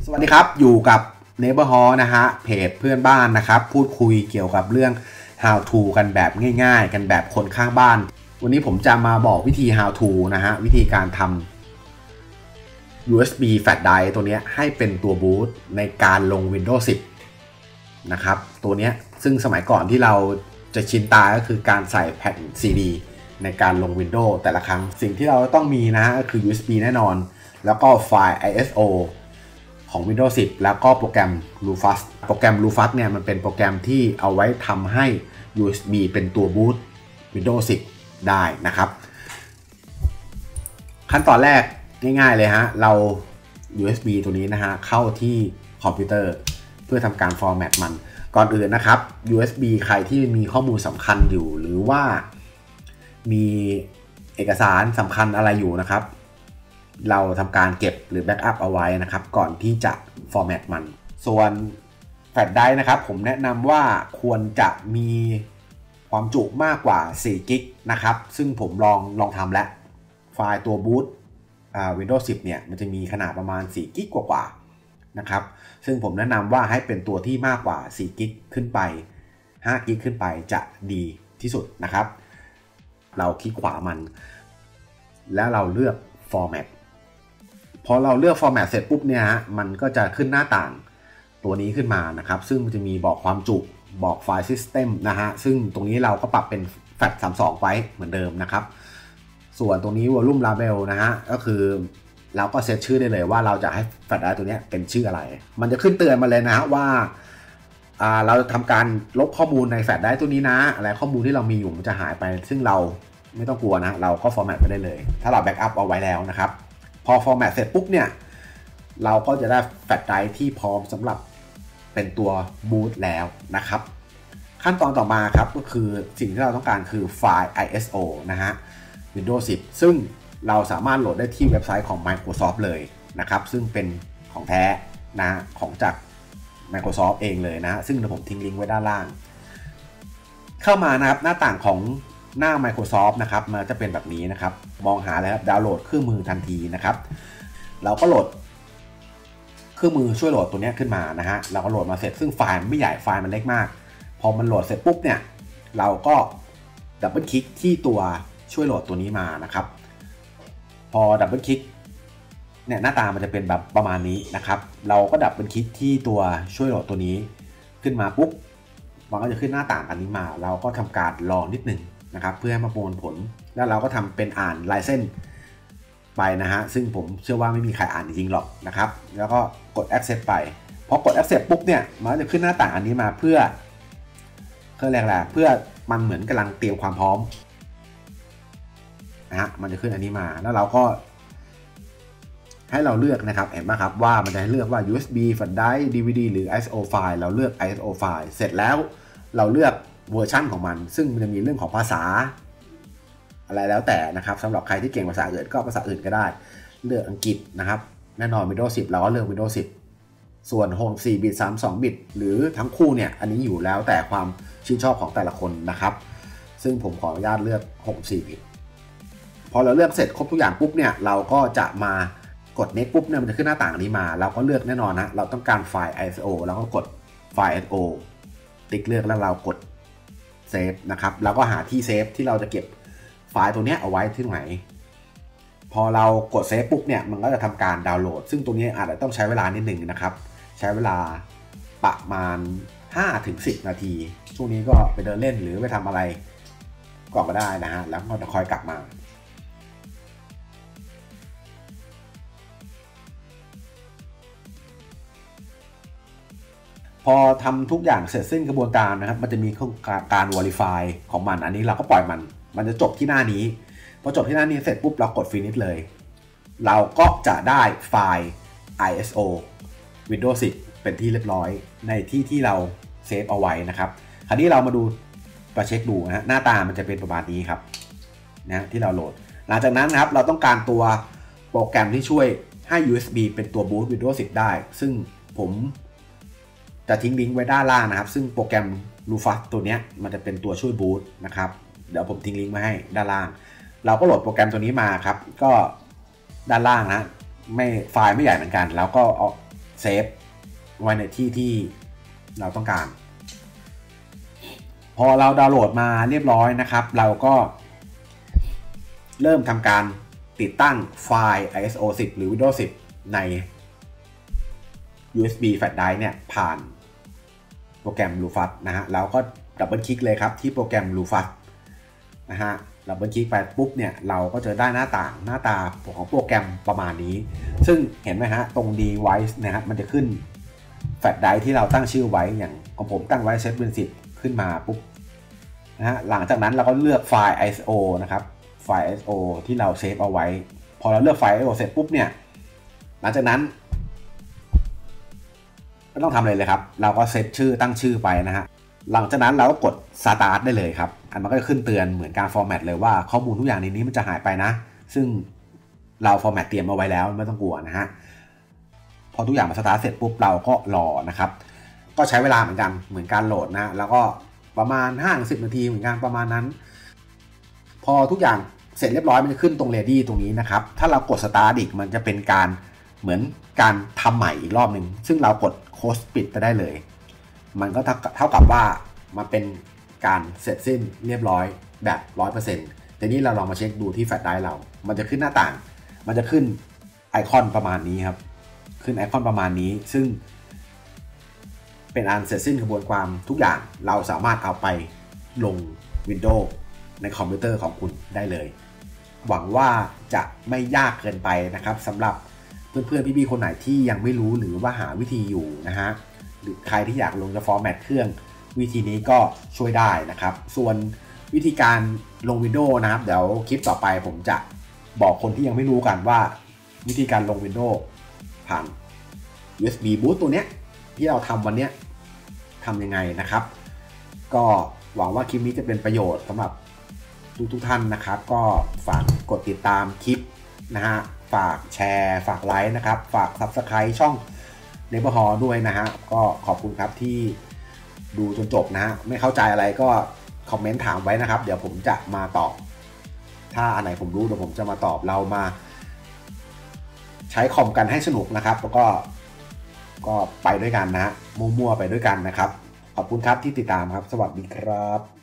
สวัสดีครับ อยู่กับ Neighbor h a l l นะฮะ เพจเพื่อนบ้านนะครับ พูดคุยเกี่ยวกับเรื่อง how to กันแบบง่ายๆ กันแบบคนข้างบ้าน วันนี้ผมจะมาบอกวิธี how to นะฮะ วิธีการทำ USB flash drive ตัวนี้ให้เป็นตัวบูตในการลง Windows 10 นะครับ ตัวนี้ซึ่งสมัยก่อนที่เราจะชินตาก็คือการใส่แผ่น CD ในการลง Windows แต่ละครั้ง สิ่งที่เราต้องมีนะฮะก็คือ USB แน่นอน แล้วก็ไฟล์ ISO ของ Windows 10 แล้วก็โปรแกรม Rufus โปรแกรม Rufus เนี่ยมันเป็นโปรแกรมที่เอาไว้ทำให้ USB เป็นตัวบูต Windows 10 ได้นะครับ ขั้นตอนแรกง่ายๆเลยฮะ เรา USB ตัวนี้นะฮะ เข้าที่คอมพิวเตอร์เพื่อทำการฟอร์แมตมัน ก่อนอื่นนะครับ USB ใครที่มีข้อมูลสำคัญอยู่หรือว่ามีเอกสารสำคัญอะไรอยู่นะครับ เราทำการเก็บหรือแบ็กอัพเอาไว้นะครับ ก่อนที่จะฟอร์แมตมัน ส่วนแฟลชไดร์นะครับ ผมแนะนำว่าควรจะมีความจุมากกว่า4กิกนะครับ ซึ่งผมลองลองทำแล้ว ไฟล์ตัวบูตอ่า Windows 10 เนี่ย มันจะมีขนาดประมาณ4กิกกว่าๆนะครับ ซึ่งผมแนะนำว่าให้เป็นตัวที่มากกว่า4กิกขึ้นไป5กิกขึ้นไปจะดีที่สุดนะครับ เราคลิกขวามัน แล้วเราเลือก format พอเราเลือก format เสร็จปุ๊บเนี่ยฮะมันก็จะขึ้นหน้าต่างตัวนี้ขึ้นมานะครับ ซึ่งมันจะมีบอกความจุบอกไฟล์ system นะฮะ ซึ่งตรงนี้เราก็ปรับเป็น FAT 32 ไว้เหมือนเดิมนะครับ ส่วนตรงนี้ volume label นะฮะ ก็คือเราก็เซตชื่อได้เลยว่าเราจะให้ FAT drive ตัวนี้เป็นชื่ออะไร มันจะขึ้นเตือนมาเลยนะฮะว่าเราจะทำการลบข้อมูลในแฟลชไดรฟ์ตัวนี้นะ อะไรข้อมูลที่เรามีอยู่มันจะหายไป ซึ่งเราไม่ต้องกลัวนะ เราก็ฟอร์แมตไปได้เลย ถ้าเราแบ็กอัพเอาไว้แล้วนะครับ พอฟอร์แมตเสร็จปุ๊บเนี่ย เราก็จะได้แฟลชไดรฟ์ที่พร้อมสำหรับเป็นตัวบูตแล้วนะครับ ขั้นตอนต่อมาครับก็คือสิ่งที่เราต้องการคือไฟล์ ISO นะฮะ Windows 10 ซึ่งเราสามารถโหลดได้ที่เว็บไซต์ของ Microsoft เลยนะครับ ซึ่งเป็นของแท้นะของจาก Microsoft เองเลยนะ ซึ่งเดี๋ยวผมทิ้งลิงก์ไว้ด้านล่าง เข้ามานะครับหน้าต่างของ หน้า Microsoft นะครับมันจะเป็นแบบนี้นะครับ มองหาแล้วครับดาวน์โหลดเครื่องมือทันทีนะครับ เราก็โหลดเครื่องมือช่วยโหลดตัวนี้ขึ้นมานะฮะเราก็โหลดมาเสร็จซึ่งไฟล์มันไม่ใหญ่ไฟล์มันเล็กมาก พอมันโหลดเสร็จปุ๊บเนี่ยเราก็ดับเบิลคลิกที่ตัวช่วยโหลดตัวนี้มานะครับ พอดับเบิลคลิกเนี่ยหน้าตามันจะเป็นแบบประมาณนี้นะครับ เราก็ดับเป็นคลิกที่ตัวช่วยโหลดตัวนี้ขึ้นมาปุ๊บมันก็จะขึ้นหน้าต่างอันนี้มา เราก็ทำการรอนิดหนึ่ง นะครับเพื่อให้มาประมวลผล แล้วเราก็ทำเป็นอ่านลายเส้นไปนะฮะซึ่งผมเชื่อว่าไม่มีใครอ่านจริงหรอกนะครับ แล้วก็กด accept ไปพอกด accept ปุ๊บเนี่ยมันจะขึ้นหน้าต่างอันนี้มาเพื่อเพื่อแรงแรงเพื่อมันเหมือนกำลังเตรียมความพร้อมนะฮะมันจะขึ้นอันนี้มาแล้วเราก็ให้เราเลือกนะครับเห็นไหมครับว่ามันจะให้เลือกว่า USB flash drive DVD หรือ ISO file เราเลือก ISO file เสร็จแล้วเราเลือก เวอร์ชันของมัน ซึ่งมันจะมีเรื่องของภาษา อะไรแล้วแต่นะครับสำหรับใครที่เก่งภาษาอื่นก็ภาษาอื่นก็ได้ เลือกอังกฤษนะครับ แน่นอน Windows 10 เราก็เลือก Windows 10 ส่วน64บิต32 บิต หรือทั้งคู่เนี่ย อันนี้อยู่แล้วแต่ความชื่นชอบของแต่ละคนนะครับ ซึ่งผมขออนุญาตเลือก64บิต พอเราเลือกเสร็จครบทุกอย่างปุ๊บเนี่ยเราก็จะมากด next ปุ๊บเนี่ยมันจะขึ้นหน้าต่างนี้มาเราก็เลือกแน่นอนนะเราต้องการไฟล์ ISO แล้วก็กดไฟล์ ISO ติ๊กเลือกแล้วเรากด เซฟนะครับแล้วก็หาที่เซฟที่เราจะเก็บไฟล์ตัวนี้เอาไว้ที่ไหน พอเรากดเซฟปุ๊บเนี่ยมันก็จะทำการดาวน์โหลด ซึ่งตรงนี้อาจจะต้องใช้เวลานิดหนึ่งนะครับ ใช้เวลาประมาณ 5-10 นาที ช่วงนี้ก็ไปเดินเล่นหรือไปทำอะไรก่อนก็ได้นะฮะแล้วก็จะคอยกลับมา พอทำทุกอย่างเสร็จสิ้นกระบวนการนะครับ มันจะมีการ verify ของมัน อันนี้เราก็ปล่อยมัน มันจะจบที่หน้านี้ พอจบที่หน้านี้เสร็จปุ๊บเรากด finish เลย เราก็จะได้ไฟล์ ISO Windows 10 เป็นที่เรียบร้อยในที่ที่เราเซฟเอาไว้นะครับ คราวนี้เรามาดูมาเช็คดูนะหน้าตามันจะเป็นประมาณนี้ครับนะที่เราโหลด หลังจากนั้นนะครับเราต้องการตัวโปรแกรมที่ช่วยให้ USB เป็นตัว boot Windows 10 ได้ ซึ่งผม จะทิ้งลิงก์ไว้ด้านล่างนะครับ ซึ่งโปรแกรม Rufus ตัวนี้มันจะเป็นตัวช่วยบูตนะครับ เดี๋ยวผมทิ้งลิงก์ไว้ให้ด้านล่าง เราก็โหลดโปรแกรมตัวนี้มาครับ ก็ด้านล่างนะไม่ไฟล์ไม่ใหญ่เหมือนกัน แล้วก็เอาเซฟไว้ในที่ที่เราต้องการ พอเราดาวน์โหลดมาเรียบร้อยนะครับ เราก็ เริ่มทำการติดตั้งไฟล์ ISO 10 หรือ Windows 10 ใน USB flash drive เนี่ยผ่านโปรแกรม Lufus นะฮะแล้วก็ดับเบิลคลิกเลยครับที่โปรแกรม Lufus นะฮะดับเบิลคลิกไปปุ๊บเนี่ยเราก็จะได้หน้าต่างหน้าตาของโปรแกรมประมาณนี้ ซึ่งเห็นไหมฮะตรง device นะฮะมันจะขึ้นแฟลชไดร์ที่เราตั้งชื่อไว้อย่างของผมตั้งไว้เซตเป็นสิบขึ้นมาปุ๊บนะฮะหลังจากนั้นเราก็เลือกไฟล์ ISO นะครับไฟล์ ISO ที่เราเซฟเอาไว้ พอเราเลือกไฟล์ ISO เสร็จปุ๊บเนี่ยหลังจากนั้น ไม่ต้องทำอะไรเลยครับ เราก็เซตชื่อตั้งชื่อไปนะฮะ หลังจากนั้นเราก็กด start ได้เลยครับ อันมันก็จะขึ้นเตือนเหมือนการฟอร์แมตเลยว่าข้อมูลทุกอย่างในนี้มันจะหายไปนะ ซึ่งเราฟอร์แมตเตรียมเอาไว้แล้วไม่ต้องกลัวนะฮะ พอทุกอย่างมาสตาร์ทเสร็จปุ๊บเราก็รอนะครับ ก็ใช้เวลาเหมือนกัน เหมือนการโหลดนะ แล้วก็ประมาณ5-10นาทีเหมือนกันประมาณนั้น พอทุกอย่างเสร็จเรียบร้อยมันจะขึ้นตรง ready ตรงนี้นะครับ ถ้าเรากด start อีกมันจะเป็นการ เหมือนการทำใหม่อีกรอบหนึ่งซึ่งเรากด close ปิดไปได้เลย มันก็เท่ากับว่ามันเป็นการเสร็จสิ้นเรียบร้อยแบบ 100%ทีนี้เราลองมาเช็คดูที่แฟลชไดรฟ์เรา มันจะขึ้นหน้าต่าง มันจะขึ้นไอคอนประมาณนี้ครับ ขึ้นไอคอนประมาณนี้ ซึ่ง เป็นอันเสร็จสิ้นกระบวนความทุกอย่าง เราสามารถเอาไปลง Windows ในคอมพิวเตอร์ของคุณได้เลย หวังว่าจะไม่ยากเกินไปนะครับสำหรับ เพื่อนๆพี่ๆคนไหนที่ยังไม่รู้หรือว่าหาวิธีอยู่นะฮะหรือใครที่อยากลงจะฟอร์แมตเครื่องวิธีนี้ก็ช่วยได้นะครับ ส่วนวิธีการลง Windows นะครับ เดี๋ยวคลิปต่อไปผมจะบอกคนที่ยังไม่รู้กันว่า วิธีการลง Windows ผ่าน USB boot ตัวเนี้ยที่เราทำวันเนี้ยทำยังไงนะครับ ก็หวังว่าคลิปนี้จะเป็นประโยชน์สำหรับทุกทุกท่านนะครับ ก็ฝากกดติดตามคลิปนะฮะ ฝากแชร์ฝากไลค์นะครับ ฝาก Subscribe ช่องเนเบอร์ฮอด้วยนะฮะ ก็ขอบคุณครับที่ดูจนจบนะฮะ ไม่เข้าใจอะไรก็คอมเมนต์ถามไว้นะครับ เดี๋ยวผมจะมาตอบ ถ้าอันไหนผมรู้เดี๋ยวผมจะมาตอบเรามา ใช้คอมกันให้สนุกนะครับ แล้วก็ก็ไปด้วยกันนะฮะมั่วๆไปด้วยกันนะครับ ขอบคุณครับที่ติดตามครับ สวัสดีครับ